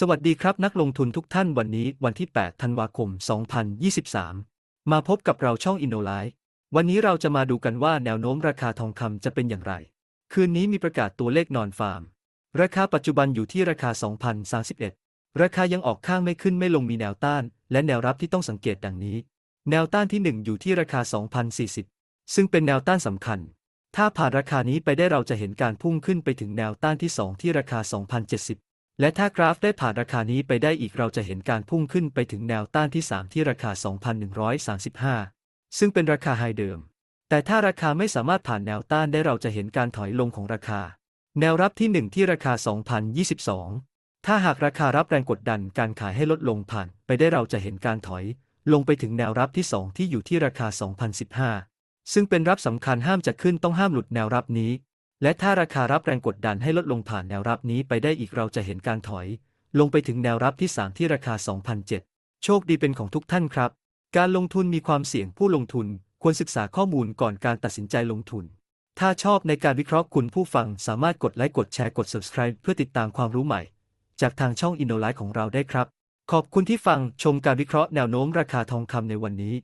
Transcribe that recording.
สวัสดีครับนักลงทุนทุกท่านวันนี้วันที่ 8 ธันวาคม 2023 มาพบกับเราช่อง i n n o l i วันนี้เราจะมาดูกันว่าแนวโน้มราคาทองคำจะเป็นอย่างไร คืนนี้มีประกาศตัวเลขนอนฟาร์ม ราคาปัจจุบันอยู่ที่ราคา 2,031 ราคายังออกข้างไม่ขึ้นไม่ลงมีแนวต้าน และแนวรับที่ต้องสังเกตดังนี้ แนวต้านที่ 1 อยู่ที่ราคา 2,040 ซึ่งเป็นแนวต้านสำคัญ ถ้าผ่านราคานี้ไปได้เราจะเห็นการพุ่งขึ้นไปถึงแนวต้านที่ 2 ที่ราคา 2,070 และถ้ากราฟได้ผ่านราคานี้ไปได้อีกเราจะเห็นการพุ่งขึ้นไปถึงแนวต้านที่ 3 ที่ราคา 2,135 ซึ่งเป็นราคาไฮเดิม แต่ถ้าราคาไม่สามารถผ่านแนวต้านได้เราจะเห็นการถอยลงของราคา แนวรับที่ 1 ที่ราคา 2,022 ถ้าหากราคารับแรงกดดันการขายให้ลดลงผ่าน ไปได้เราจะเห็นการถอย ลงไปถึงแนวรับที่ 2 ที่อยู่ที่ราคา 2,015 ซึ่งเป็นรับสำคัญห้ามจะขึ้นต้องห้ามหลุดแนวรับนี้ และถ้าราคารับแรงกดดันให้ลดลงผ่านแนวรับนี้ไปได้อีกเราจะเห็นการถอย ลงไปถึงแนวรับที่ 3 ที่ราคา 2,007 โชคดีเป็นของทุกท่านครับ การลงทุนมีความเสี่ยงผู้ลงทุน ควรศึกษาข้อมูลก่อนการตัดสินใจลงทุน ถ้าชอบในการวิเคราะห์คุณผู้ฟังสามารถกดไลค์กดแชร์กด subscribe เพื่อติดตามความรู้ใหม่ จากทางช่อง i n n o l i ของเราได้ครับ ขอบคุณที่ฟังชมการวิเคราะห์แนวโน้มราคาทองคำในวันนี้